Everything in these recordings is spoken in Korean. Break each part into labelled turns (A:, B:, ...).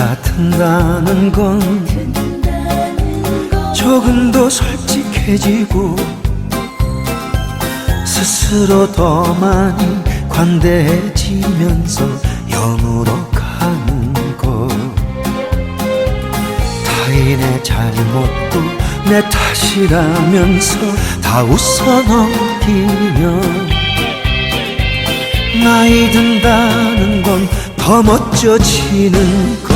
A: 듣는다는 건 조금 더 솔직해지고 스스로 더 많이 관대해지면서 영으로 가는 것 타인의 잘못도 내 탓이라면서 다 웃어 넘기며 나이 든다는 건 더 멋져지는 것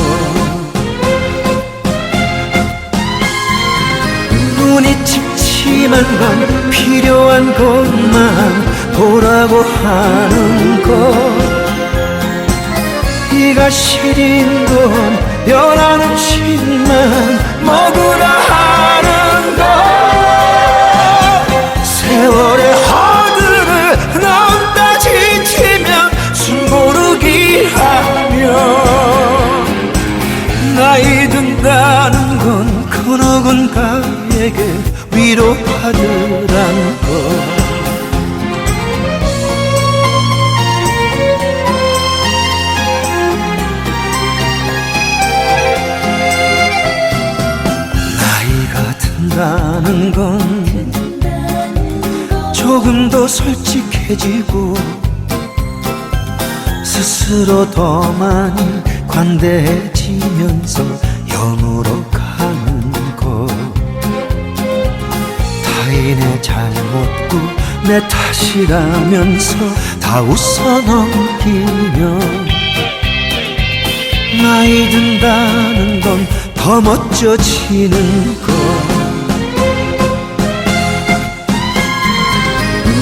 A: 침침한 건 필요한 것만 보라고 하는 것. 이가 시린 건 연한 음식만 먹으라 하는 것. 세월의 허들을 넘다 지치면 숨 고르기 하며 나이 든다는 건 그 누군가에게 위로받으라는 것. 나이가 든다는 건 조금 더 솔직해지고 스스로 더 많이 관대해지면서 영으로 가 타인의 잘못도 내 탓이라면서 다 웃어 넘기며 나이 든다는 건 더 멋져지는 것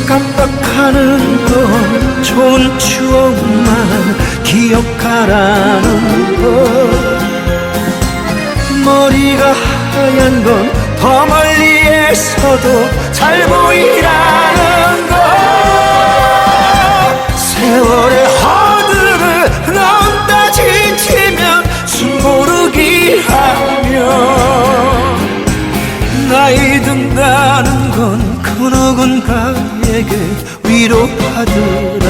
A: 깜빡하는 건 좋은 추억만 기억하라는 것 머리가 하얀 건 더 멀리 에서도 잘 보이라는 것 세월의 허들을 넘다 지치면 숨 고르기 하며 나이 든다는 건 그 누군가에게 위로받으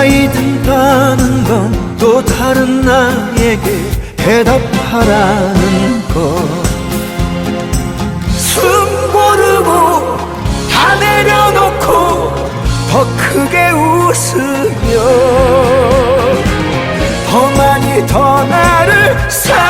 A: 나이 든다는 건 또 다른 나에게 대답하라는 것. 숨 고르고 다 내려놓고 더 크게 웃으며 더 많이 더 나를 사랑